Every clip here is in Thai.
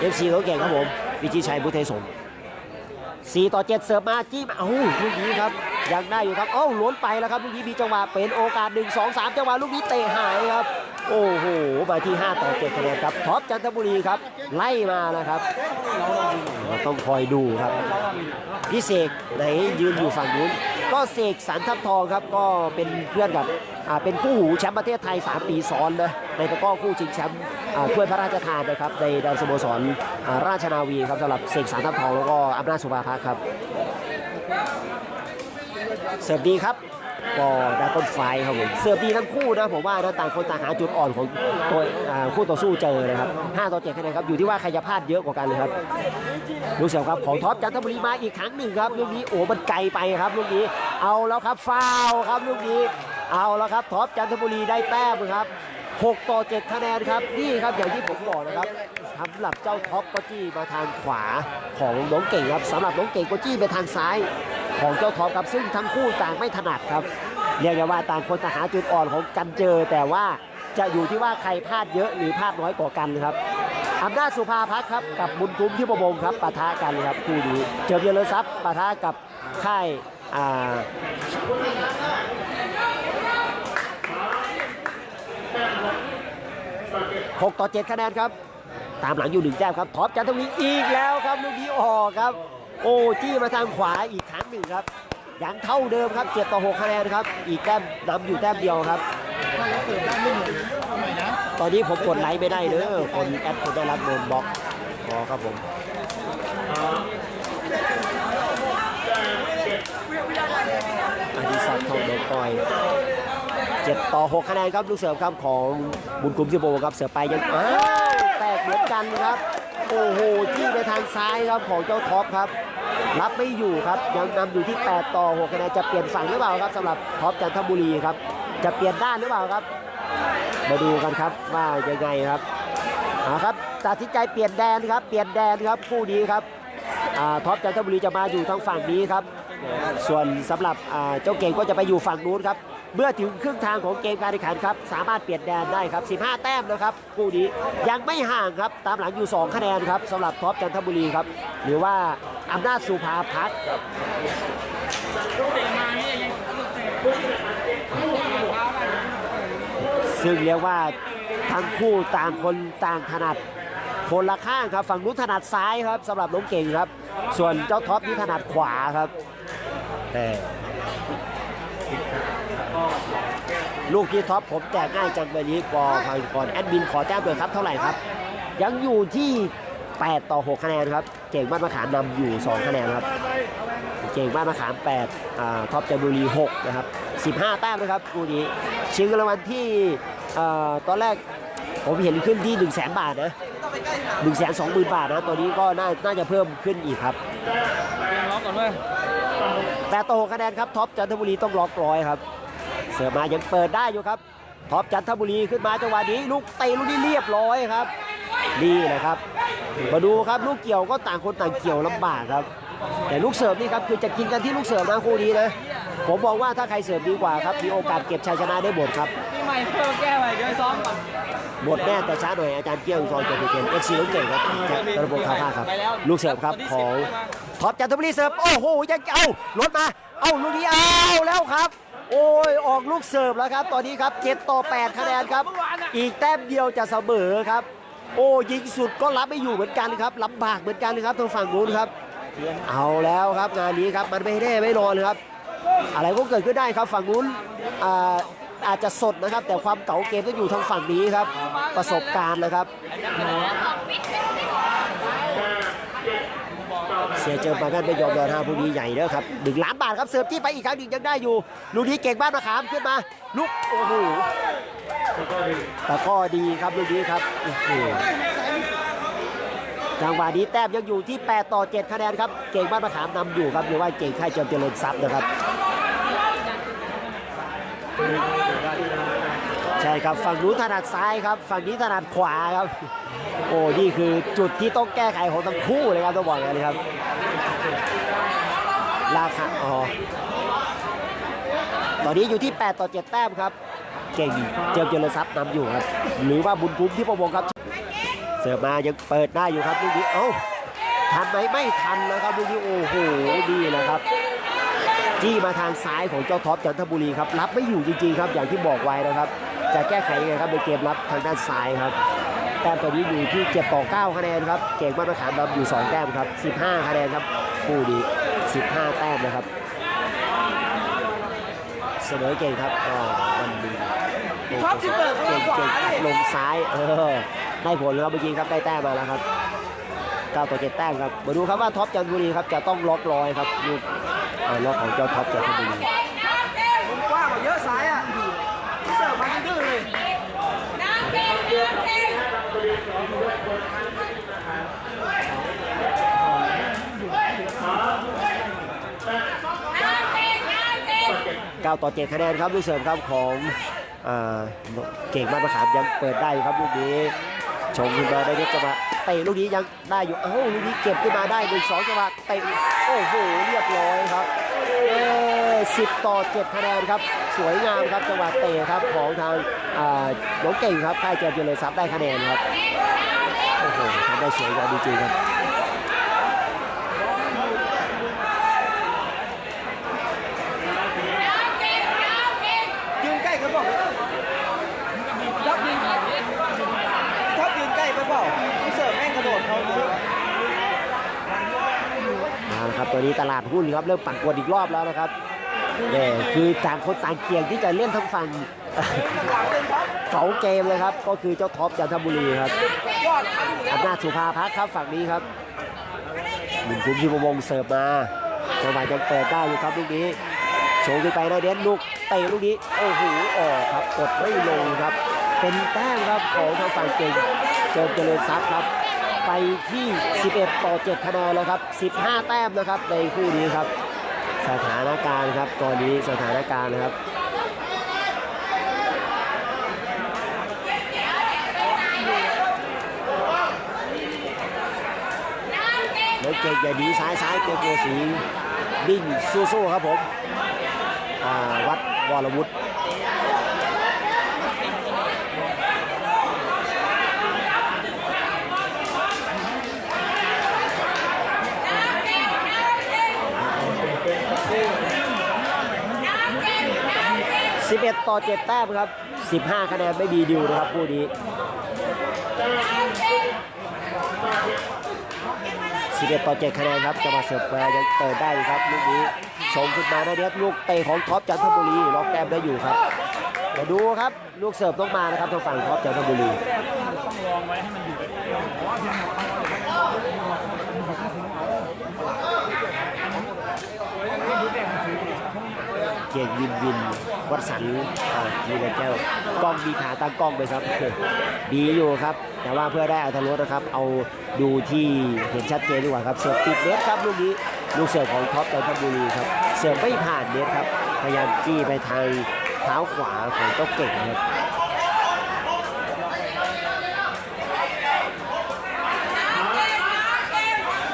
เอฟซีเขาเก่งครับผมวิจิชัยบุตรไทยสงฆ์สี่ต่อเจ็ดเสิร์ฟมาจิ้มเอ้าลูกนี้ครับยังได้อยู่ครับเอ้าล้นไปแล้วครับลูกนี้มีจังหวะเป็นโอกาสหนึ่งสองสามจังหวะลูกนี้เตะหายครับ โอ้โหมาที่5ต่อ7คะแนนครับท็อปจันทบุรีครับ ไล่มานะครับต้องคอยดูครับพี่เสกไหนยืนอยู่ฝั่งนู้น เสกสรรทับทองครับก็เป็นเพื่อนกับเป็นคู่หูแชมป์ประเทศไทย 3 ปีซ้อนนะในตะก้อคู่ชิงแชมป์อ่าถ้วยพระราชทานนะครับในดาวสโมสรราชนาวีครับสำหรับเสกสรรทับทองแล้วก็อำนาจสุภาพักครับเสิร์ฟดีครับ ก็ดาต้นไฟครับผมเสิร์ฟดีทั้งคู่นะผมว่านะต่างคนต่างหาจุดอ่อนของตัวคู่ต่อสู้เจอนะครับ5ต่อ7คะแนนครับอยู่ที่ว่าใครจะพลาดเยอะกว่ากันเลยครับลูกเสียบครับของท็อปจันทบุรีมาอีกครั้งหนึ่งครับลูกนี้โอ้มันไกลไปครับลูกนี้เอาแล้วครับฟาวครับลูกนี้เอาแล้วครับท็อปจันทบุรีได้แต้มครับ6 ต่อ 7 คะแนนครับ นี่ครับ อย่างที่ผมบอกนะครับสำหรับเจ้าท็อปก็จี้มาทางขวาของน้องเก่งครับสำหรับน้องเก่งก็จี้ไปทางซ้าย ของเจ้าท็อปครับซึ่งทั้งคู่ต่างไม่ถนัดครับเรียกว่าต่างคนต่างหาจุดอ่อนของกันเจอ แต่ว่าจะอยู่ที่ว่าใครพลาดเยอะหรือพลาดน้อยกว่ากันครับอำนาจสุภาพักครับกับบุญคุ้มที่ประมงครับปะทะกันครับคู่นี้เจอเยลทรัพย์ปะทะกับค่ายอ่าหกต่อเจ็ดคะแนนครับ ตามหลังอยู่หนึ่งแต้มครับท็อปจันทบุรีอีกแล้วครับลูกนี้ออกครับ โอ้จี้มาทางขวาอีกครั้งหนึ่งครับยังเท่าเดิมครับ7ต่อ6คะแนนครับ อีกแต้มนำอยู่แต้มเดียวครับ ตอนนี้ผมกดไลค์ไม่ได้เด้อคนแอดคนได้รับโดนบล็อกพอครับผมอดิศักดิ์ทองโดนต่อย7ต่อ6คะแนนครับลูกเสิร์ฟครับของบุญคุ้มซิโบครับเสิร์ฟไปยังอ้า แตกเหมือนกันครับ โอ้โหจี้ไปทางซ้ายครับของเจ้าท็อปครับ รับไม่อยู่ครับยังนำอยู่ที่ 8 ต่อ6คะแนนจะเปลี่ยนฝั่งหรือเปล่าครับสำหรับท็อปจันทบุรีครับ จะเปลี่ยนด้านหรือเปล่าครับ มาดูกันครับว่ายังไงครับเอาครับตัดสินใจเปลี่ยนแดนครับเปลี่ยนแดนครับคู่นี้ครับท็อปจันทบุรีจะมาอยู่ทางฝั่งนี้ครับ ส่วนสำหรับเจ้าเก่งก็จะไปอยู่ฝั่งนู้นครับ เมื่อถึงครึ่งทางของเกมการแข่งขันครับสามารถเปลี่ยนแดนได้ครับ 15 แต้มนะครับคู่นี้ยังไม่ห่างครับตามหลังอยู่ 2 คะแนนครับสำหรับท็อปจันทบุรีครับหรือว่าอำนาจสุภาพัฒน์ซึ่งเรียกว่าทั้งคู่ต่างคนต่างถนัดคนละข้างครับฝั่งนู้นถนัดซ้ายครับสำหรับน้องเก่งครับ ส่วนเจ้าท็อปนี่ถนัดขวาครับแต่ ลูกที่ท็อปผมแจกง่ายจังวันนี้กอพังก่อนแอดมินขอแต้มเลยครับเท่าไหร่ครับ ยังอยู่ที่ 8 ต่อ 6 คะแนนครับ เก่งบ้านมะขามนำอยู่ 2 คะแนนครับ เก่งบ้านมะขาม8อ่าท็อปจันทบุรี6นะครับ15 แต้มนะครับคู่นี้ชิงเงินรางวัลที่เอ่อตอนแรกผมเห็นขึ้นที่ 1 0 0 0 0แบาทนะ1 2 0 0 0 0บาทนะตัวนี้ก็น่าน่าจะเพิ่มขึ้นอีกครับล็อกก่อนเว้ยแต่โตคะแนนครับท็อปจันทบุรีต้องล็อกร้อยครับ เสือมายังเปิดได้อยู่ครับท็อปจันทบุรีขึ้นมาจังหวะนี้ ลูกเตะลูกนี้เรียบร้อยครับนี่แหละครับ มาดูครับลูกเกี่ยวก็ต่างคนต่างเกี่ยวลำบากครับ แต่ลูกเสิร์ฟนี่ครับคือจะกินกันที่ลูกเสิร์ฟนะคู่นี้นะผมบอกว่าถ้าใครเสิร์ฟดีกว่าครับมีโอกาสเก็บชัยชนะได้หมดครับพี่ใหม่เพิ่มแก้ใหม่เดี๋ยวซ้อมก่อนหมดแน่แต่ช้าหน่อยอาจารย์เกี้ยวซอยเจริญเกมเอฟซีลูกเก่งครับจากระบบคาผ้าครับ ลูกเสิร์ฟครับของท็อปจันทบุรีเสิร์ฟโอ้โหยังเอารถมา เอาลูกนี้เอาแล้ว ครับ โอ้ยออกลูกเสิร์ฟแล้วครับ ตอนนี้ครับ7ต่อ 8 คะแนนครับ อีกแต้มเดียวจะเสมอครับ โอ้ยิงสุดก็รับไม่อยู่เหมือนกันครับลำบากเหมือนกันเลยครับทางฝั่งนู้นครับ เอาแล้วครับงานนี้ครับมันไม่แน่ไม่นอนเลยครับ อะไรก็เกิดขึ้นได้ครับฝั่งนู้นอาอาจจะสดนะครับ แต่ความเก่าเกมต้องอยู่ทางฝั่งนี้ครับ ประสบการณ์นะครับ เสียเจอมากันไม่ยอมรอท่าผู้นี้ใหญ่เด้อครับหนึ่งล้านบาทครับเสิร์ฟที่ไปอีกครั้งหนึ่งยังได้อยู่ลูกนี้เก่งบ้านมะขามขึ้นมาลุกโอ้โหแต่ก็ดีครับลูกนี้ครับโอ้โหจังหวะนี้แต้มยังอยู่ที่ 8 ต่อ 7 คะแนนครับ เก่งบ้านมะขามนำอยู่ครับหรือว่าเก่งค่ายจริญเจริญทรัพย์นะครับ ใช่ครับฝั่งนู้นถนัดซ้ายครับ ฝั่งนี้ถนัดขวาครับ โอ้นี่คือจุดที่ต้องแก้ไขของทั้งคู่เลยครับต้องบอกอย่างนี้ครับราคาอ๋อตอนนี้อยู่ที่ 8 ต่อ 7 แต้มครับ เก่งเจมเจริญทรัพย์นำอยู่ครับ หรือว่าบุญคุ้มที่ประวงครับ เสิร์ฟมายังเปิดได้อยู่ครับลูกนี้เอ้าทันไหมไม่ทันนะครับลูกนี้โอ้โหดีนะครับจี้มาทางซ้ายของเจ้าท็อปจันทบุรีครับรับไม่อยู่จริงๆครับอย่างที่บอกไว้นะครับ จะแก้ไขยังไงครับในเกมรับทางด้านซ้ายครับแต้มตัวนี้อยู่ที่เจ็ดต่อ9คะแนนครับเก่งมากมะขามดำอยู่ 2 แต้มครับ 15 คะแนนครับคู่นี้15 แต้มนะครับเสมอเก่งครับก็วันดีเก่งเก่งลงซ้ายเออได้ผลแล้วครับเมื่อกี้ครับได้แต้มมาแล้วครับ9ต่อ7แต้มครับมาดูครับว่าท็อปจันทบุรีครับจะต้องล็อกรอยครับลูกล็อกของเจ้าท็อปจันทบุรี กว้างกว่าเยอะสายอะเสิร์ฟมาดื้อเลย 9 ต่อ 7 คะแนนครับลูกเสริมครับของเก่งมากมะขามยังเปิดได้ครับลูกนี้ชงขึ้นมาได้เด็กจังหวะเตะลูกนี้ยังได้อยู่เอ้าลูกนี้เก็บขึ้นมาได้หนึ่งสองจังหวะเตะโอ้โหเรียบร้อยครับ เออสิบต่อ 7 คะแนนครับ สวยงามครับจังหวะเตะครับของทางอ่าน้องเก่งครับค่ายเจมส์เจริญทรัพย์ได้คะแนนครับโอ้โหทำได้สวยงามจริงๆครับยืนใกล้กันเปล่ายับยืนชอบยืนใกล้ไปเปล่าเสิร์ฟแม่งกระโดดเขาเลยเอาละครับตอนนี้ตลาดหุ้นครับเริ่มปั่นป่วนอีกรอบแล้วนะครับ เนี่ยคือต่างคนต่างเกี่ยงที่จะเล่นทั้งฝั่งเสาเกมเลยครับ ก็คือเจ้าท็อปจันทบุรีครับอำนาจสุภาพักครับฝั่งนี้ครับหนึ่งคุ้มที่วงเสิร์ฟมาจังหวะยังเปิดได้อยู่ครับลูกนี้โชว์ขึ้นไปนะเด่นลูกเตะลูกนี้โอ้โหออกครับกดไม่ลงครับ เป็นแต้มครับของทางฝั่งเก่งเจริญเจริญทรัพย์ครับ ไปที่ 11 ต่อ 7 คะแนนแล้วครับ 15 แต้มนะครับในคู่นี้ครับ สถานการณ์ครับตอนนี้สถานการณ์นะครับแล้วเก่งอย่าหนีซ้ายซ้ายเจอตัวสีวิ่งสู้ๆครับผมอ่าวัดวรวุฒิ 11 ต่อ 7 แต้มครับ 15 คะแนนไม่มีดิวนะครับคู่นี้ 11 ต่อ 7 คะแนนครับจะมาเสิร์ฟแปรยังเปิดได้ครับลูกนี้ชงขึ้นมาได้เด็ดลูกเตะของท็อปจันทบุรีล็อกแต้มได้อยู่ครับมาดูครับลูกเสิร์ฟต้องมานะครับทางฝั่งท็อปจันทบุรี เกียรติยินยินวัดสันมีแต่แก้วกล้องมีขาตั้งกล้องไปครับดีอยู่ครับ แต่ว่าเพื่อได้อัตรถรสนะครับ เอาดูที่เห็นชัดเจนดีกว่าครับ เสิร์ฟติดเน็ตครับลูกนี้ลูกเสิร์ฟของท็อปจันทบุรีครับ เสิร์ฟไม่ผ่านเน็ตครับ พยายามจี้ไปทางเท้าขวาของตุ๊กเก่งครับ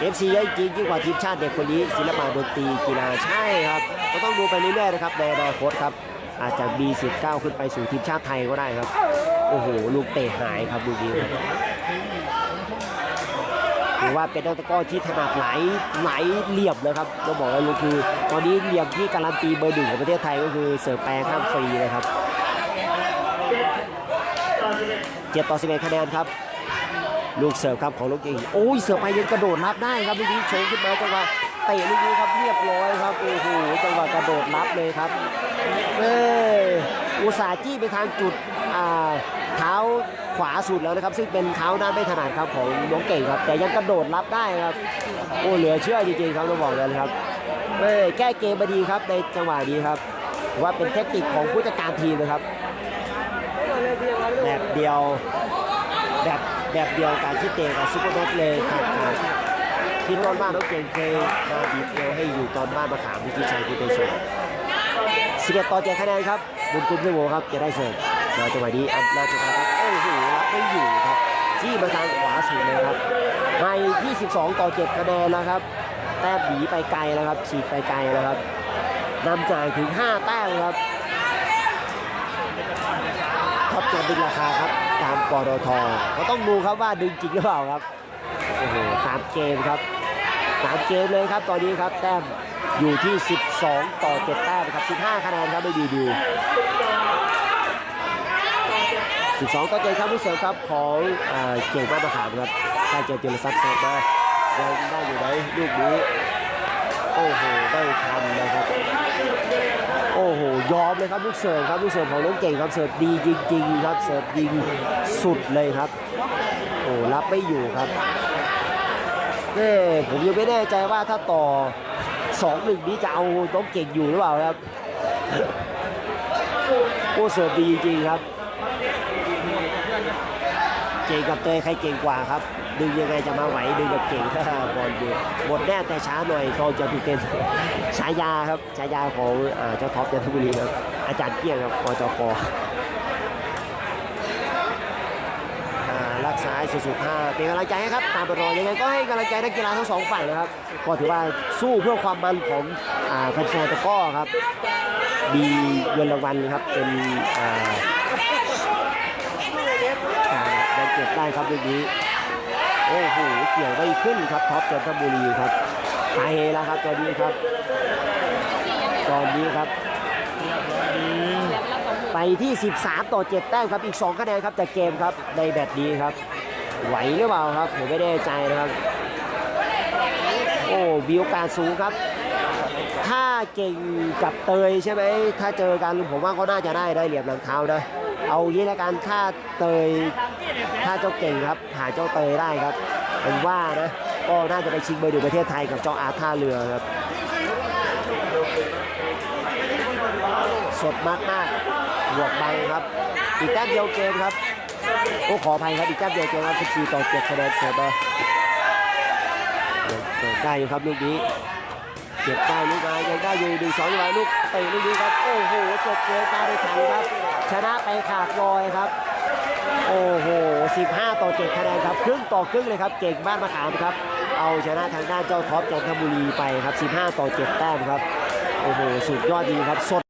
เอฟซีเยอะจริงยิ่งกว่าทีมชาติเด็กคนนี้ศิลปะดนตรีกีฬาใช่ครับก็ต้องดูไปเรื่อยๆนะครับในอนาคตครับอาจจะมีสิทธิ์ก้าวขึ้นไปสู่ทีมชาติไทยก็ได้ครับ โอ้โห ลูกเตะหายครับลูกนี้ครับถือว่าเป็นนักตะก้อที่ถนัดไหลไหลเหลี่ยมนะครับต้องบอกเลยลูกคือ ตอนนี้เหลี่ยมที่การันตีเบอร์หนึ่งของประเทศไทยก็คือเสิร์ฟแปรข้ามฟรีเลยครับเจ็ดต่อสิบเอ็ดคะแนนครับ ลูกเสิร์ฟครับของลูกเก่งโอ้ยเสิร์ฟไปยังกระโดดรับได้ครับลูกนี้โชงขึ้นมาจังหวะเตะลูกนี้ครับเรียบร้อยครับโอ้โหจังหวะกระโดดรับเลยครับเอออุตสาห์จี้ไปทางจุดอ่าเท้าขวาสุดแล้วนะครับ ซึ่งเป็นเท้าด้านไม่ถนัดครับของน้องเก่งครับ แต่ยังกระโดดรับได้ครับโอ้เหลือเชื่อจริงๆครับต้องบอกเลยครับเออแก้เกมมาดีครับในจังหวะนี้ครับ ว่าเป็นเทคนิคของผู้จัดการทีมนะครับแบบเดียวแบบ แบบเดียวการที่เตะกับซุปเปอร์แมตเลยครับที่ตอนบ้านน้องเก่งเคยมาบีบเอวให้อยู่ตอนบ้านมาขามพิชิตชัยที่เป็นส่วน11ต่อ7คะแนนครับ บุญคุณพี่โวครับจะได้เสิร์ฟแล้วจังหวะนี้อำนาจสุภาครับโอ้โหรับไม่อยู่ครับจี้มาทางขวาสุดเลยครับในที่12ต่อ 7 คะแนนแล้วครับ แต้มหนีไปไกลแล้วครับฉีดไปไกลแล้วครับนำจ่ายถึง 5 แต้มครับ ทท็อปจะดึงราคาครับ ตามปตทก็ต้องดูครับว่าดึงจริงหรือเปล่าครับโอ้โหตามเกมครับตามเกมเลยครับตอนนี้ครับแต้มอยู่ที่ 12 ต่อ 7 แต้มครับ 15 คะแนนครับไม่ดีดิว12 ต่อ 7 ครับผู้เสิริมครับของเก่งบ้านมะขามครับถ้าเจอเจรศักดิ์เสร็จมายังได้อยู่ไหมลูกนี้ โอ้โหได้ทันนะครับ โอ้โหยอมเลยครับลูกเสิร์ฟครับลูกเสิร์ฟของน้องเก่งครับเสิร์ฟดีจริงๆครับเสิร์ฟยิงสุดเลยครับ โอ้รับไม่อยู่ครับเอ้ผมยังไม่แน่ใจว่าถ้าต่อสองหนึ่งนี้จะเอาน้องเก่งอยู่หรือเปล่าครับ โอ้เสิร์ฟดีจริงๆครับ เก่งกับเตยใครเก่งกว่าครับ ดึงยังไงจะมาไหวดึงกับเก่งถ้าบอลอยู่หมดแน่แต่ช้าหน่อยก็จะถูเป็นฉายาครับฉายาของเจ้าท็อปจันทบุรีครับอาจารย์เกี้ยงครับปจปอ่ารักษาสุดๆห้าเป็นกำลังใจให้ครับตามไปรอยังไงก็ให้กำลังใจนักกีฬาทั้งสองฝ่ายนะครับก็ถือว่าสู้เพื่อความมันของแฟนๆตะก้อครับมีเงินรางวัลครับเป็นอ่ายัง เก็บได้ครับลูกนี้โอ้โหเกี่ยวไม่ขึ้นครับท็อปจันทบุรีครับตายเฮแล้วครับตอนนี้ครับ ตอนนี้ครับ ไปที่ 13 ต่อ 7 แต้มครับอีก 2 คะแนนครับจากเกมครับในแบตนี้ครับ ไหวหรือเปล่าครับผมไม่แน่ใจนะครับ โอ้มีโอกาสสูงครับ ถ้าเก่งกับเตยใช่ไหมถ้าเจอกันผมว่าก็น่าจะได้ได้เหรียญหลังเท้านะ เอางี้ละกันถ้าเตยถ้าเจ้าเก่งครับหาเจ้าเตยได้ครับผมว่านะก็น่าจะไปชิงเบอร์หนึ่งประเทศไทยกับเจ้าอาท่าเรือครับ สดมากมากบวกบังครับ อีกแต้มเดียวเกมครับโอ้ขออภัยครับอีกแต้มเดียวเกมครับ14ต่อ7คะแนนเสียไปยังได้อยู่ครับลูกนี้เก็บได้ลูกมายังได้อยู่หนึ่งสองยังไงลูกเตะลูกนี้ครับ โอ้โหจบเกมการแข่งขันครับ ชนะไปขาดลอยครับ โอ้โห 15 ต่อ 7 คะแนนครับ ครึ่งต่อครึ่งเลยครับ เก่งบ้านมะขามครับ เอาชนะทางด้านเจ้าท็อปจันทบุรีไปครับ 15 ต่อ 7 แต้มครับ โอ้โห สุดยอดดีครับสด